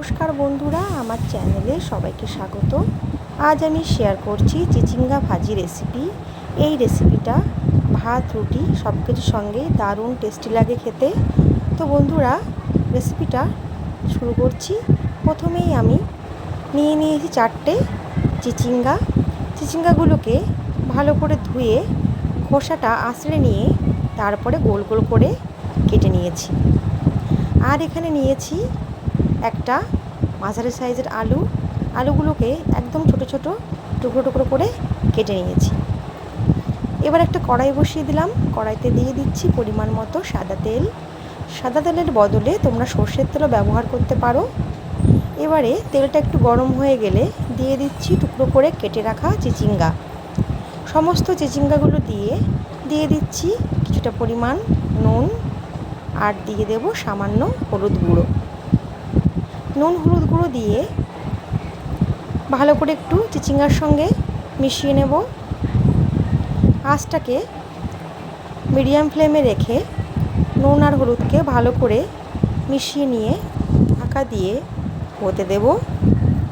নমস্কার বন্ধুরা, আমার চ্যানেলে সবাইকে স্বাগত। আজ আমি শেয়ার করছি চিচিঙ্গা ভাজি রেসিপি এই রেসিপিটা ভাত, রুটি সব কিছুর সঙ্গে দারুণ টেস্টি লাগে খেতে। তো বন্ধুরা রেসিপিটা শুরু করছি। প্রথমেই আমি নিয়ে নিয়েছি চারটে চিচিঙ্গা। চিচিঙ্গাগুলোকে ভালো করে ধুয়ে খোসাটা আঁচড়ে নিয়ে তারপরে গোল গোল করে কেটে নিয়েছি। আর এখানে নিয়েছি একটা মাঝারি সাইজের আলু, আলুগুলোকে একদম ছোট ছোট টুকরো টুকরো করে কেটে নিয়েছি। এবার একটা কড়াই বসিয়ে দিলাম। কড়াইতে দিয়ে দিচ্ছি পরিমাণ মতো সাদা তেল। সাদা তেলের বদলে তোমরা সর্ষের তেলও ব্যবহার করতে পারো। এবারে তেলটা একটু গরম হয়ে গেলে দিয়ে দিচ্ছি টুকরো করে কেটে রাখা চিচিঙ্গা। সমস্ত চিচিঙ্গাগুলো দিয়ে দিয়ে দিচ্ছি কিছুটা পরিমাণ নুন আর দিয়ে দেব সামান্য হলুদ গুঁড়ো। নুন হলুদ গুঁড়ো দিয়ে ভালো করে একটু চিচিঙ্গার সঙ্গে মিশিয়ে নেব। আঁচটাকে মিডিয়াম ফ্লেমে রেখে নুন আর হলুদকে ভালো করে মিশিয়ে নিয়ে ঢাকা দিয়ে হতে দেব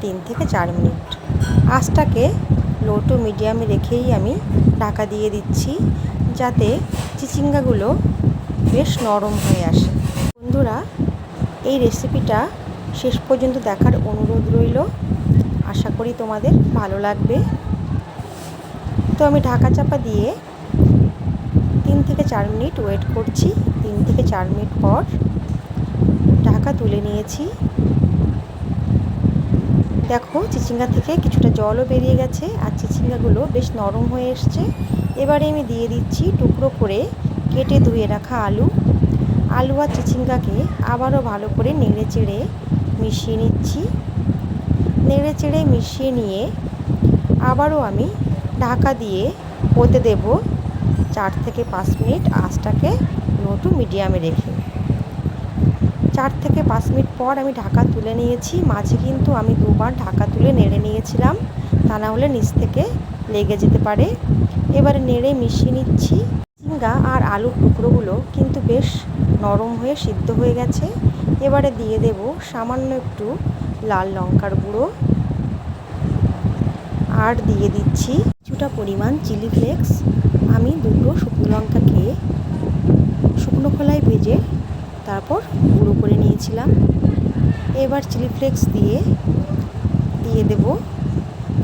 তিন থেকে চার মিনিট। আঁচটাকে লো টু মিডিয়ামে রেখেই আমি ঢাকা দিয়ে দিচ্ছি যাতে চিচিঙ্গাগুলো বেশ নরম হয়ে আসে। বন্ধুরা, এই রেসিপিটা শেষ পর্যন্ত দেখার অনুরোধ রইল। আশা করি তোমাদের ভালো লাগবে। তো আমি ঢাকা চাপা দিয়ে তিন থেকে চার মিনিট ওয়েট করছি। তিন থেকে চার মিনিট পর ঢাকা তুলে নিয়েছি। দেখো, চিচিঙ্গা থেকে কিছুটা জলও বেরিয়ে গেছে আর চিচিঙ্গাগুলো বেশ নরম হয়ে এসছে। এবারে আমি দিয়ে দিচ্ছি টুকরো করে কেটে ধুয়ে রাখা আলু। আলু আর চিচিঙ্গাকে আবারও ভালো করে নেড়ে চেড়ে মিশিয়ে নিচ্ছি। নেড়ে চেড়ে মিশিয়ে নিয়ে আবারও আমি ঢাকা দিয়ে হতে দেব চার থেকে পাঁচ মিনিট আঁচটাকে লো টু মিডিয়ামে রেখে। চার থেকে পাঁচ মিনিট পর আমি ঢাকা তুলে নিয়েছি। মাঝে কিন্তু আমি দুবার ঢাকা তুলে নেড়ে নিয়েছিলাম। তা না হলে নিচ থেকে লেগে যেতে পারে। এবারে নেড়ে মিশিয়ে নিচ্ছি। চিঙ্গা আর আলুর টুকরোগুলো কিন্তু বেশ নরম হয়ে সিদ্ধ হয়ে গেছে। এবারে দিয়ে দেব সামান্য একটু লাল লঙ্কার গুঁড়ো। আর দিয়ে দিচ্ছি কিছুটা পরিমাণ চিলি ফ্লেক্স। আমি দুটো শুকনো লঙ্কাকে শুকনো খোলায় ভেজে তারপর গুঁড়ো করে নিয়েছিলাম। এবার চিলি ফ্লেক্স দিয়ে দিয়ে দেব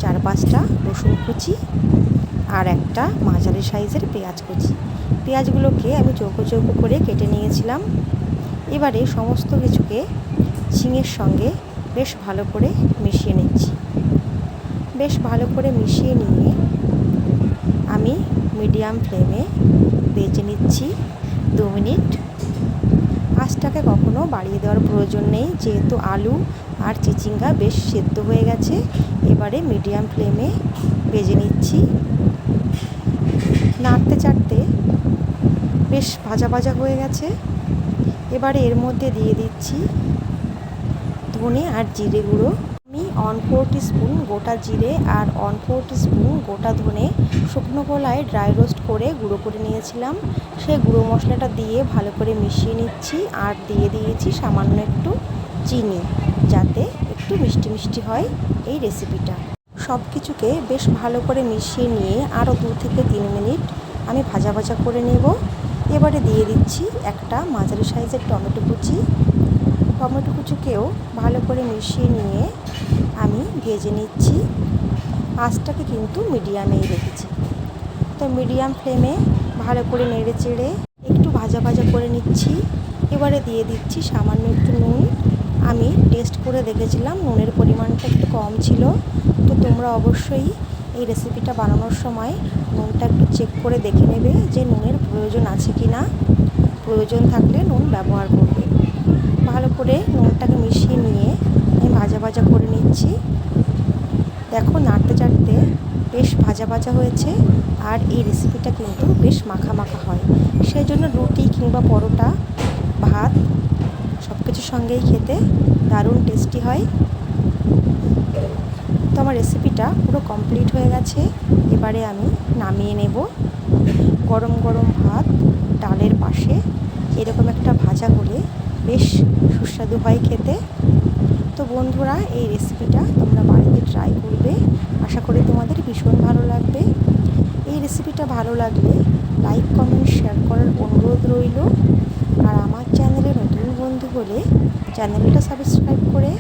চার পাঁচটা রসুন কুচি। আর একটা মাঝারি সাইজের পেঁয়াজ কুচি। পেঁয়াজগুলোকে আমি চৌকো চৌকো করে কেটে নিয়েছিলাম। এবারে সমস্ত কিছুকে ঝিঙের সঙ্গে বেশ ভালো করে মিশিয়ে নিচ্ছি। বেশ ভালো করে মিশিয়ে নিয়ে আমি মিডিয়াম ফ্লেমে বেজে নিচ্ছি দু মিনিট। আঁচটাকে কখনো বাড়িয়ে দেওয়ার প্রয়োজন নেই, যেহেতু আলু আর চিচিঙ্গা বেশ সেদ্ধ হয়ে গেছে। এবারে মিডিয়াম ফ্লেমে ভেজে নিচ্ছি। নাড়তে চাড়তে বেশ ভাজা ভাজা হয়ে গেছে। এবারে এর মধ্যে দিয়ে দিচ্ছি ধনে আর জিরে গুঁড়ো। আমি অন ফোর স্পুন গোটা জিরে আর অন ফোর স্পুন গোটা ধনে শুকনো কলায় ড্রাই রোস্ট করে গুঁড়ো করে নিয়েছিলাম। সেই গুঁড়ো মশলাটা দিয়ে ভালো করে মিশিয়ে নিচ্ছি আর দিয়ে দিয়েছি সামান্য একটু চিনি, যাতে একটু মিষ্টি মিষ্টি হয় এই রেসিপিটা সব কিছুকে বেশ ভালো করে মিশিয়ে নিয়ে আরও দু থেকে তিন মিনিট আমি ভাজা ভাজা করে নেব। এবারে দিয়ে দিচ্ছি একটা মাঝারি সাইজের টমেটো কুচি। টমেটো কুচিকেও ভালো করে মিশিয়ে নিয়ে আমি ভেজে নিচ্ছি। আঁচটাকে কিন্তু মিডিয়ামেই রেখেছি। তো মিডিয়াম ফ্লেমে ভালো করে নেড়ে চেড়ে একটু ভাজা ভাজা করে নিচ্ছি। এবারে দিয়ে দিচ্ছি সামান্য একটু নুন। আমি টেস্ট করে দেখেছিলাম নুনের পরিমাণটা একটু কম ছিল। তো তোমরা অবশ্যই এই রেসিপিটা বানানোর সময় নুনটা একটু চেক করে দেখে নেবে যে নুনের প্রয়োজন আছে কি না প্রয়োজন থাকলে নুন ব্যবহার করবে। ভালো করে নুনটাকে মিশিয়ে নিয়ে আমি ভাজা ভাজা করে নিচ্ছি। দেখো নাড়তে চাড়তে বেশ ভাজা ভাজা হয়েছে আর এই রেসিপিটা কিন্তু বেশ মাখা মাখা হয়। সেই জন্য রুটি কিংবা পরোটা, ভাত সব কিছুর সঙ্গেই খেতে দারুণ টেস্টি হয়। তো আমার রেসিপিটা পুরো কমপ্লিট হয়ে গেছে। এবারে আমি নামিয়ে নেব। গরম গরম ভাত ডালের পাশে। এরকম একটা ভাজা হলে বেশ সুস্বাদু হয় খেতে। তো বন্ধুরা, এই রেসিপিটা তোমরা বাড়িতে ট্রাই করবে। আশা করি তোমাদের ভীষণ ভালো লাগবে। এই রেসিপিটা ভালো লাগলে লাইক কমেন্ট শেয়ার করার অনুরোধ রইল। আর আমার চ্যানেলে নতুন বন্ধু হলে চ্যানেলটা সাবস্ক্রাইব করে